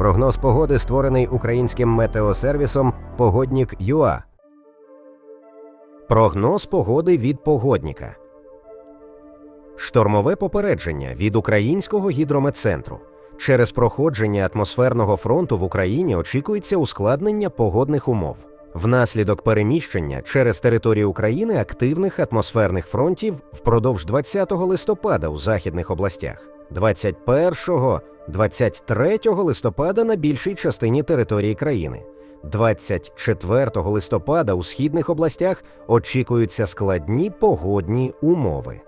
Прогноз погоди створений українським метеосервісом Погоднік ЮА. Прогноз погоди від погодніка. Штормове попередження від українського гідрометцентру. Через проходження атмосферного фронту в Україні очікується ускладнення погодних умов. Внаслідок переміщення через територію України активних атмосферних фронтів впродовж 20 листопада у західних областях, 21-23 листопада на більшій частині території країни. 24 листопада у східних областях очікуються складні погодні умови.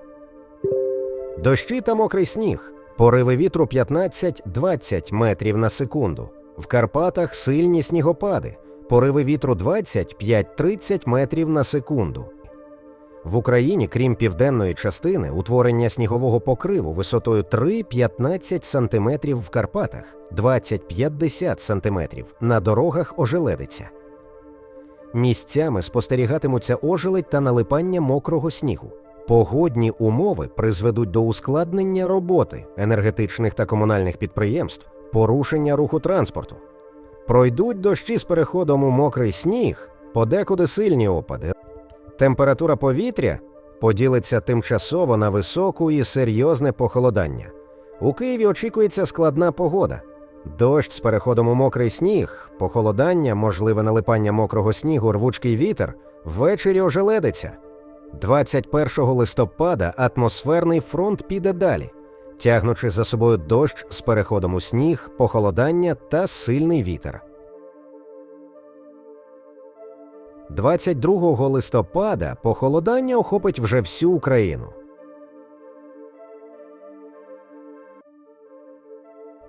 Дощі та мокрий сніг, пориви вітру 15-20 метрів на секунду. В Карпатах сильні снігопади, пориви вітру 25-30 метрів на секунду. В Україні, крім південної частини, утворення снігового покриву висотою 3-15 см в Карпатах, 20-50 см на дорогах ожеледиться. Місцями спостерігатимуться ожеледь та налипання мокрого снігу. Погодні умови призведуть до ускладнення роботи енергетичних та комунальних підприємств, порушення руху транспорту. Пройдуть дощі з переходом у мокрий сніг, подекуди сильні опади. Температура повітря поділиться тимчасово на високу і серйозне похолодання. У Києві очікується складна погода. Дощ з переходом у мокрий сніг, похолодання, можливе налипання мокрого снігу, рвучкий вітер, ввечері ожеледиться. 21 листопада атмосферний фронт піде далі, тягнучи за собою дощ з переходом у сніг, похолодання та сильний вітер. 22 листопада похолодання охопить вже всю Україну.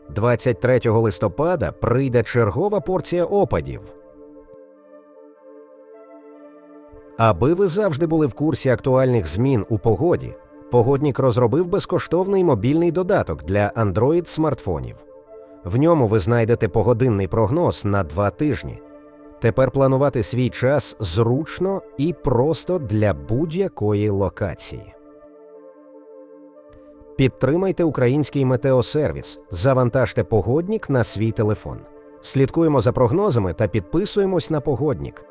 23 листопада прийде чергова порція опадів. Аби ви завжди були в курсі актуальних змін у погоді, погоднік розробив безкоштовний мобільний додаток для Android смартфонів. В ньому ви знайдете погодинний прогноз на два тижні. Тепер планувати свій час зручно і просто для будь-якої локації. Підтримайте український метеосервіс, завантажте погоднік на свій телефон. Слідкуємо за прогнозами та підписуємось на погоднік.